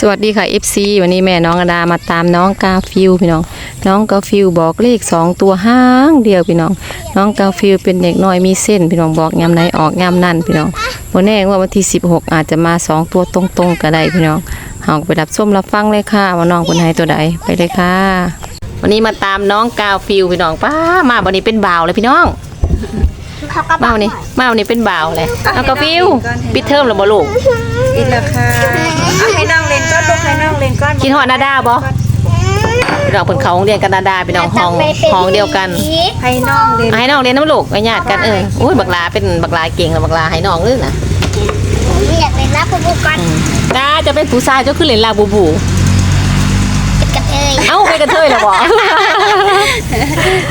สวัสดีค่ะ FC วันนี้แม่น้องอดามาตามน้องกาฟิลพี่น้อง น้องกาฟิลบอกเลขสองตัวห้างเดียวพี่น้อง น้องกาฟิลเป็นเด็กน้อยมีเส้นพี่น้องบอกยามไหนออกยามนั่นพี่น้องวันแน่ว่าวันที่ 16 อาจจะมาสองตัวตรงๆก็ได้พี่น้องเฮาไปรับส้มรับฟังเลยค่ะว่าน้องคนไหนตัวใดไปเลยค่ะ วันนี้มาตามน้องกาฟิลพี่น้องป้ามาวันนี้เป็นบ่าวเลยพี่น้องเขาก็บมาอกวันนี้มาวันนี้เป็นบ่าวเลยน้องกาฟิลปิดเทอมแล้วบ่ลูก ปิดแล้วค่ะเอาให้น้องเล่นก้อนลูกให้น้องเล่นก้อนคิดฮอดนาดาบ่พี่น้องเพิ่นเขาโรงเรียนกันนาดาพี่น้องห้องห้องเดียวกันให้น้องเล่นให้น้องเรียนน้ำลูกไอ้ญาติกันเอออุ้ยบักลาเป็นบักลาเก่งแล้วบักลาให้น้องเลยนะผมอยากเล่นรับผู้บุกก่อนน้าจะเป็นผู้ชายเจ้าคือเล่นลาบูบูเป็นกระเทยเอ้าเป็นกระเทยเหรอบ่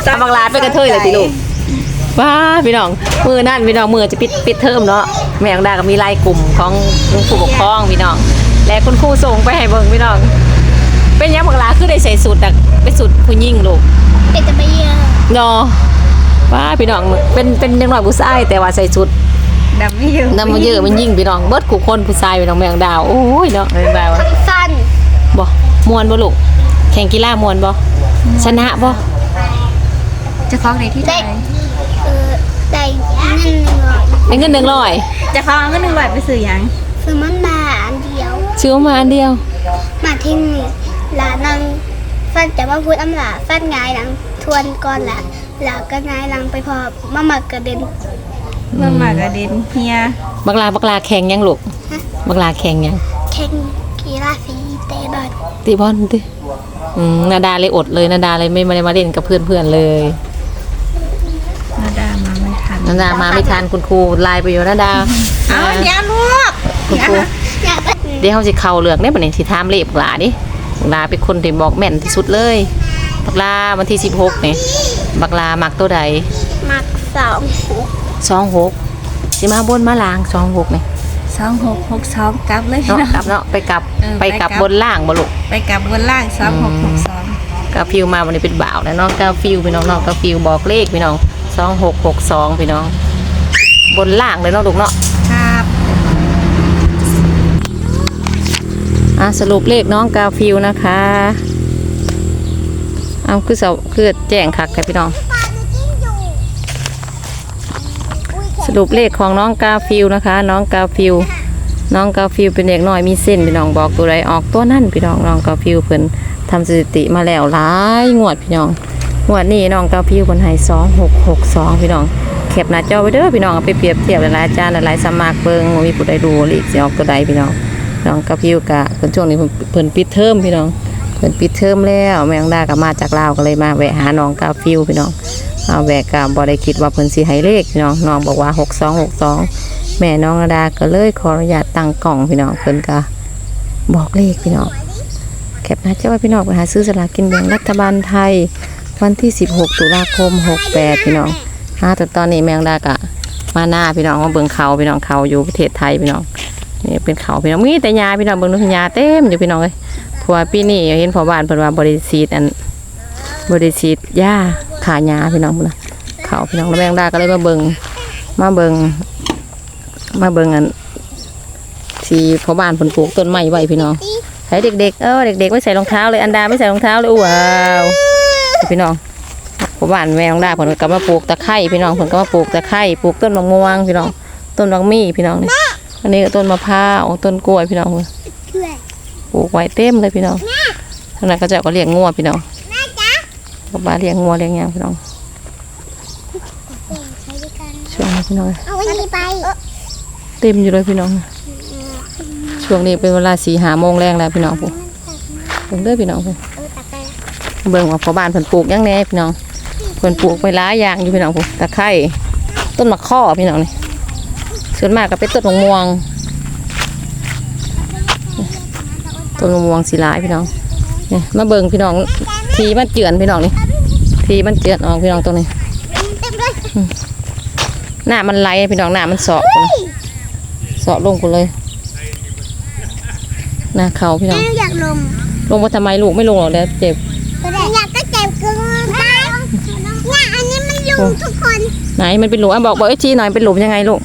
เอาบักลาเป็นกระเทยเลยติลูก ว้าพี่น้องมือนั่นพี่น้องมือจะปิดปิดเทอมเนาะแม่ของดาก็มีไลน์กลุ่มของผู้ปกครองพี่น้อง และคุณครูส่งไปให้เบิ่งพี่น้อง เป็นยังบักลาคือได้ใส่สูตรดักเป็นสูตรผู้หญิงลูกเป็นตะเบียเนาะว้าพี่น้องเป็นเป็นยังน้อยผู้ชายแต่ว่าใส่ชุดดำไม่เยอะน้ำมันเยอะมันยิ่งพี่น้องเบิดกูคนผู้ชายพี่น้องแมงดาวโอ้ยเนาะแมงดาวอะสั้นบ่มวนบ่ลูกแข่งกีฬามวนบ่ชนะบ่จะฟ้องในที่ใดได้เออ ได้เงินหน่อยได้เงินหนึ่งร้อยจะฟ้องเอาเงินหนึ่งร้อยไปซื้อหยังคือมันมาอันเดียวซื้อมาอันเดียว มาที่นี่หลานังฟันจะว่าพูดอำหลาฟันงายหลังทวนก่อนหละหลาก็งายหลังไปพอมาหมักกระเด็นเมื่อมากระเด็นเฮียบักลาบักลาแข่งยังลูกบักลาแข่งยังแข่งกีฬาสีเตะบอลตีบอลติอืมนาดาเลยอดเลยนาดาเลยไม่มาได้มาเล่นกับเพื่อนๆเลย นาดามาไม่ทั นนาดามาไม่ทันคุณครูไลน์ไปอยู่นาดาเอาเดี๋ยวลูกคุณครูอยากเป็นเดี๋ยวเขาสิเข้าเลือกเนี่ยบัดนี้สิถามเลขบักลาดิบักลาเป็นคนที่บอกแม่นที่สุดเลยบักลาวันที่16นี่บักลามักตัวใดหมักสอง26สิมาบนมาลาง26นี่สองหกหกสองกลับเลยเนาะกลับเนาะไปกลับเออไปไปกกลัลับบบนล่างบ่ลูกไปกลับบนล่างสองหกหกสองกาฟิวมาวันนี้เป็นบ่าวแล้วเนาะกาฟิวพี่น้องเนาะกาฟิวบอกเลขพี่น้อง 2662พี่น้อง บนล่างเลยเนาะลูกเนาะครับอะสรุปเลขน้องกาฟิวนะคะ เอาคือเสาคือแจ้งคักแต่พี่น้อง สรุปเลขของน้องกาฟิวนะคะ น้องกาฟิว น้องกาฟิวเป็นเด็กน้อยมีเส้นพี่น้องบอกตัวใดออกตัวนั่นพี่น้องน้องกาฟิวเพิ่นทำสถิติมาแล้วหลายงวดพี่น้องง วดนี้น้องกาฟิวพิ่นให้สองหกหกสองพี่น้องเข็บหน้าจอไว้เด้อพี่น้องเอาไปเปรียบเทียบหลายๆอาจารย์หลายๆสมัครเบิ่งมีผู้ใดดูเลขสิออกตัวใดพี่น้องน้องกาฟิวกะเพิ่นช่วงนี้เพิ่นเพิ่นปิดเทอมพี่น้องเพิ่นปิดเทอมแล้วแมงดาก็มาจากลาวก็เลยมาแวะหาน้องกาฟิวพี่น้องเอาแวกกับ่ได้คิดว่าเพิ่นสิให้เลขพี่น้องน้องบอกว่า6262แม่น้องระดาก็เลยขออนุญาตตั้งกล่องพี่น้องเพิ่นก็บอกเลขพี่น้องแคปหน้าจอไว้พี่น้องไปหาซื้อสลากกินแบ่งรัฐบาลไทย วันที่ 16 ตุลาคม 68 พี่น้องหาแต่ตอนนี้แมงดากะ มาหน้าพี่น้องมาเบิ่งเขาพี่น้องเขาอยู่ประเทศไทยพี่น้องนี่เป็นเขาพี่น้องมีแต่ยาพี่น้องเบิ่งดูยาเต็มอยู่พี่น้องเลยพราะว่าปีนี้เห็นพ่อบ้านเพิ่นว่าบริสีดอันบริสิทธิ์ย่าขายาพี่น้องพุ่นนะเขาพี่น้องแล้วแมงดาก็เลยมาเบิงมาเบิงมาเบิงอันที่พ่อบ้านผลปลูกต้นไม้ไว้พี่น้องใช้เด็กๆเออเด็กๆไม่ใส่รองเท้าเลยอันดาไม่ใส่รองเท้าเลยว้าว พี่น้องพ่อบ้านแม่ของดาผลก็มาปลูกตะไคร้พี่น้องผลก็มาปลูกตะไคร้ปลูกต้นมะม่วงพี่น้อง ต้นมะมี่พี่น้องนี่อันนี้ก็ต้นมะพร้าวต้นกล้วยพี่น้องเพื่อนปลูกไว้เต็มเลยพี่น้องทางนั้นก็จะก็เลี้ยงงัวพี่น้องก็มาเลี้ยงงัวเลี้ยงยังพี่น้องช่วงนี้พี่น้องเอาไว้นี่ไปเต็มอยู่เลยพี่น้อง ช่วงนี้เป็นเวลาสี่หาโมงแรงแล้วพี่น้องผมเด้อพี่น้องผม เออตักไปเบิ่งว่าพ่อบ้านเพิ่นปลูกหยังแหน่พี่น้องเพิ่นปลูกไปหลายอย่างอยู่พี่น้องผมตะไคร้ต้นมะข้อพี่น้องนี่ส่วนมากก็เป็นต้นมะม่วงต้นมะม่วงสีหลายพี่น้องนี่มาเบิ่งพี่น้องทีมันเจือนพี่น้องนี่ทีมันเจือนออกพี่น้องตรงนี้เต็มเลยหน้ามันไหลพี่น้องหน้ามันเสาะพุ่นน่ะเสาะลงกูเลยหน้าเขาพี่น้องแม่อยากลงลงมาทำไมลูกไม่ลงหรอกเดี๋ยวเจ็บ อยากก็เจ็บเกินไปเนี่ยอัน นี้มันลุงทุกคนไหนมันเป็นหลุมอะบอกบอกไอ้จีหน่อยเป็นหลุมยังไงลูก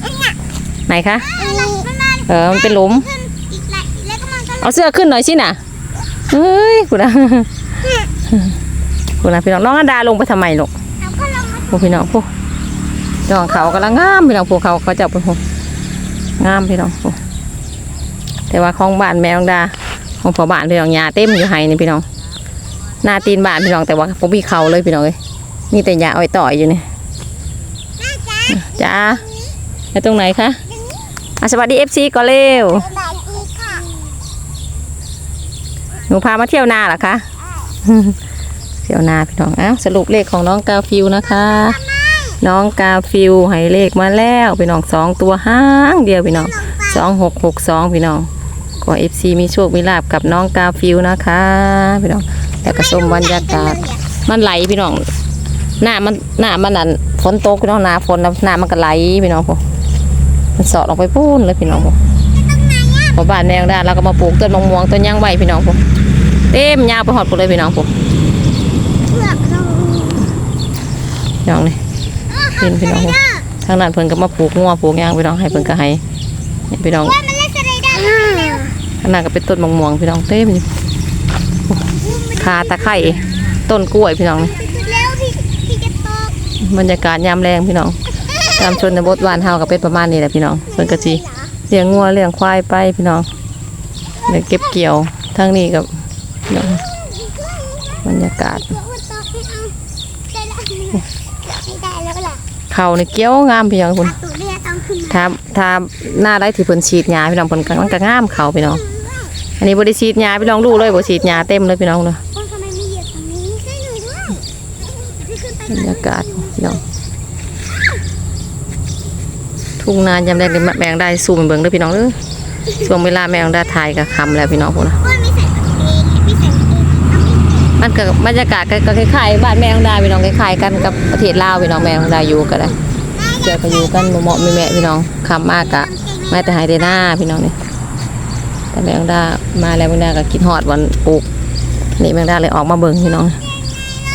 ไหนคะอันนี้มันเออมันเป็นหลุมขึ้นอีกแล้วแล้วก็มันก็ลเอาเสื้อขึ้นหน่อยสิน่ะเฮ้ยคุณนะคุณนะพี่น้องน้องอันดาลงไปทำไมลูกเอาก็ลงมาพวกพี่น้องพวกน้องเขากำลังงามพี่น้องพวกเขาเขาจะเป็นพวกงามพี่น้องพวกแต่ว่าของบ้านแมวน้องดาของพ่อบ้านพี่น้องยาเต็มอยู่ไห้นี่พี่น้องหน้าตีนบ้านพี่น้องแต่ว่าผมมีเขาเลยพี่น้องเลย มีแต่ยาอ้อยต่อยอยู่นี่จ้าไปตรงไหนคะอะสวัสดีเอฟซีก็เร็วหนูพามาเที่ยวนาเหรอคะเที่ยวนาพี่น้องอ้าวสรุปเลขของน้องกาฟิวนะคะ น้องกาฟิวให้เลขมาแล้วพี่น้องสองตัวห้างเดียวพี่น้องสองหกหกสองพี่น้องก็เอฟซีมีโชคมีลาบกับน้องกาฟิวนะคะพี่น้องแต่ก็ชมบรรยากาศมันไหลพี่น้อง หน้ามันหน้ามันนั่นฝนตกพี่น้องหนาฝนแล้วหน้ามันก็ไหลพี่น้องพวกมันสอดลงไปพูนเลยพี่น้องพวกพอบ้านแมวด้าเราก็มาปลูกต้นมะม่วงต้นยางใบพี่น้องพวกเต็มยาวไปหอดหมดเลยพี่น้องพวกพี่น้องเห็นพี่น้องพวกทางนั้นเพิ่นก็มาปลูกงัวปลูกยางพี่น้องให้เพิ่นก็ให้พี่น้องมันเล่นสไลเดอร์เร็วข้างหน้าก็เป็นต้นมะม่วงพี่น้องเต็มอยู่คาตะไคร้ต้นกล้วยพี่น้องเร็วพี่พี่จะตก บรรยากาศยามแรงพี่น้องตามชนในบทบ้านเฮาก็เป็นประมาณนี้แหละพี่น้องเพิ่นก็สิเลี้ยงงัวเลี้ยงควายไปพี่น้องเดี๋ยวเก็บเกี่ยวทางนี้กับบรรยากาศเอาได้แล้วไม่ได้แล้วล่ะเขานี่เกี้ยวงามพี่น้องคุณตูเรียต้องขึ้นมาถ้าถ้าหน้าได้ที่เพิ่นฉีดยาพี่น้องเพิ่นก็มันก็งามเขาพี่น้อง อันนี้บ่ได้ฉีดยาพี่น้องรู้เลยบ่ฉีดยาเต็มเลยพี่น้องเนา บรรยากาศพี่น้องทุ่งนายามแรงแมงได้ซูมเบิ่งเด้อพี่น้องเด้อช่วงเวลาแมงได้ถ่ายก็ค่ำแล้วพี่น้องพุ่นะโอ้ยไม่ใส่กางเกงพี่ใส่กางเกงมันก็บบรรยากาศก็คล้ายๆบ้านแมงดาพี่น้องคล้ายๆกันกับประเทศลาวพี่น้องแมงดาอยู่ก็ได้เจอก็อยู่กันเหมาะๆแม่พี่น้องคำมากะแม่แต่หายได้หน้าพี่น้องนี่แต่แมงดามาแล้วแมงดาก็คิดฮอดวันปลูกนี่แมงดาเลยออกมาเบิ่งพี่น้อง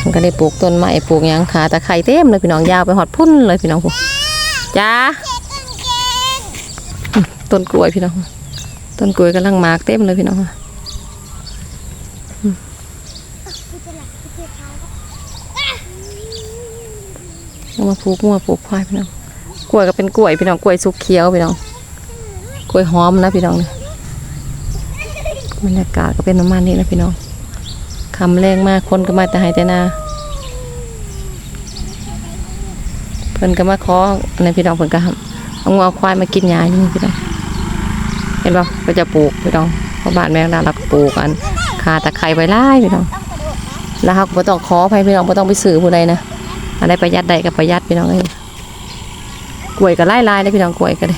มันก็ได้ปลูกต้นไม้ปลูกยังขาตะไคร้เต็มเลยพี่น้องยาวไปหอดพุ่นเลยพี่น้องพวกจ้าต้นกล้วยพี่น้องต้นกล้วยกำลังหมากเต็มเลยพี่น้องมาปลูกงัวปลูกควายพี่น้องกล้วยก็เป็นกล้วยพี่น้องกล้วยสุกเขียวพี่น้องกล้วยหอมนะพี่น้องเนี่ยบรรยากาศก็เป็นประมาณนี้นะพี่น้อง คำแรงมากคนก็มาแต่ให้แต่นาเพิ่นก็มาขอในพี่น้องเพิ่นก็เอางัวเอาควายมากินหญ้าอยู่พี่น้องเห็นป่ก็จะปลูกพี่น้องเพราะบ้านแม่ดาเราปลูกอันคาตะไคร้ไว้ไล่พี่น้องแล้วเขาก็บ่ต้องขอไปพี่น้องบ่ต้องไปซื้อผู้ใดนะอันใดประหยัดใดก็ประหยัดพี่น้องเอ้ยกล้วยก็ไล่ไล่ได้พี่น้องกล้วยก็ได้